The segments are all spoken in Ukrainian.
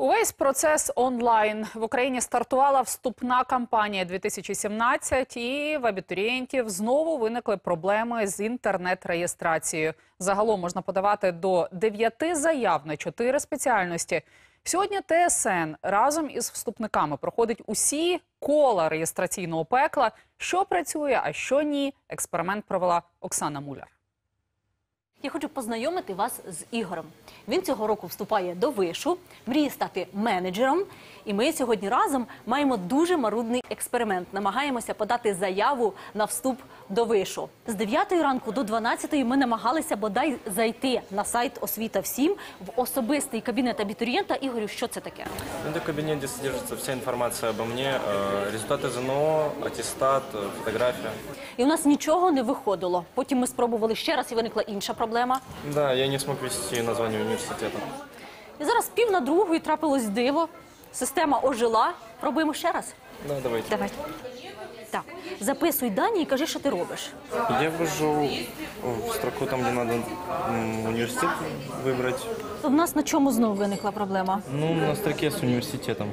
Увесь процес онлайн в Україні стартувала вступна кампанія 2017 і в абітурієнтів знову виникли проблеми з інтернет-реєстрацією. Загалом можна подавати до 9 заяв на 4 спеціальності. Сьогодні ТСН разом із вступниками проходить усі кола реєстраційного пекла. Що працює, а що ні. Експеримент провела Оксана Муляр. Я хочу познайомити вас з Ігорем. Він цього року вступає до вишу, мріє стати менеджером. І ми сьогодні разом маємо дуже марудний експеримент. Намагаємося подати заяву на вступ до вишу. З 9 ранку до 12 ми намагалися бодай зайти на сайт освіта всім в особистий кабінет абітурієнта. Ігорю, що це таке? Ну, Это кабинет, где содержится вся информация обо мне, э, результаты ЗНО, аттестат, э, фотография. І у нас нічого не виходило. Потім ми спробували ще раз, і виникла інша проблема. Да, я не смог ввести название университета. І зараз пів на другу і трапилось диво. Система ожила. Пробуємо ще раз. Да, давайте. Давай. Так, записуй дані і кажи, що ти робиш. Я ввожу в строку там, где надо м, университет выбрать. У нас на чому знову виникла проблема? Ну, на строке с университетом.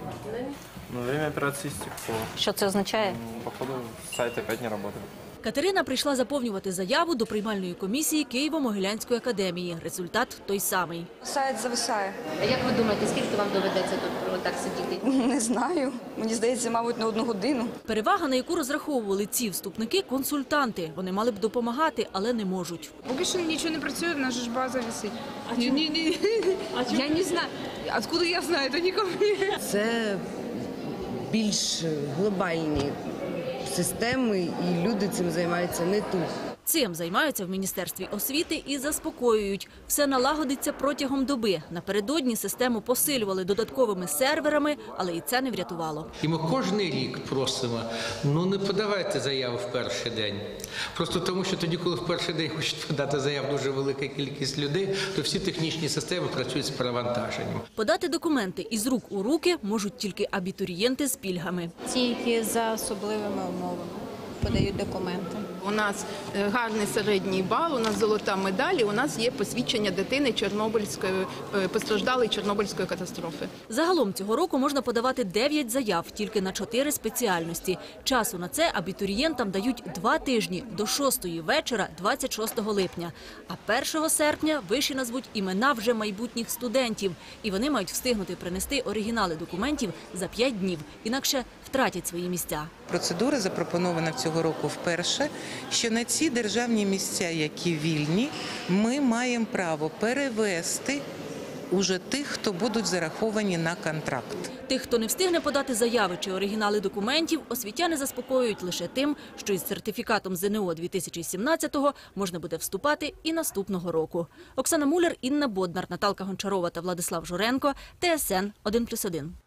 Но время операции истекло. Що це означає? Походу, сайт опять не работает. Катерина прийшла заповнювати заяву до приймальної комісії Києво-Могилянської академії. Результат той самий. Сайт зависає. А як ви думаєте, скільки вам доведеться тут так сидіти? Не знаю. Мені здається, мабуть, на одну годину. Перевага, на яку розраховували ці вступники – консультанти. Вони мали б допомагати, але не можуть. Поки що нічого не працює, в нас ж база висить. А ні, ні, ні. Я не знаю. Откуда я знаю, то нікому. Це більш глобальні системи, і люди цим займаються не тут. Цим займаються в Міністерстві освіти і заспокоюють. Все налагодиться протягом доби. Напередодні систему посилювали додатковими серверами, але і це не врятувало. І ми кожен рік просимо, ну не подавайте заяву в перший день. Просто тому, що тоді, коли в перший день хочуть подати заяву дуже велика кількість людей, то всі технічні системи працюють з перевантаженням. Подати документи із рук у руки можуть тільки абітурієнти з пільгами. Тільки за особливими умовами подають документи. У нас е, гарний середній бал, у нас золота медаль, і у нас є посвідчення дитини Чорнобильської е, постраждалої Чорнобильської катастрофи. Загалом цього року можна подавати 9 заяв тільки на 4 спеціальності. Часу на це абітурієнтам дають 2 тижні до 6 вечора 26 липня. А 1 серпня виші назвуть імена вже майбутніх студентів. І вони мають встигнути принести оригінали документів за 5 днів, інакше втратять свої місця. Процедура запропонована цього року вперше, що на ці державні місця, які вільні, ми маємо право перевести уже тих, хто будуть зараховані на контракт. Тих, хто не встигне подати заяви чи оригінали документів, освітяни заспокоюють лише тим, що із сертифікатом ЗНО 2017-го можна буде вступати і наступного року. Оксана Муляр, Інна Боднар, Наталка Гончарова та Владислав Журенко. ТСН 1+,1.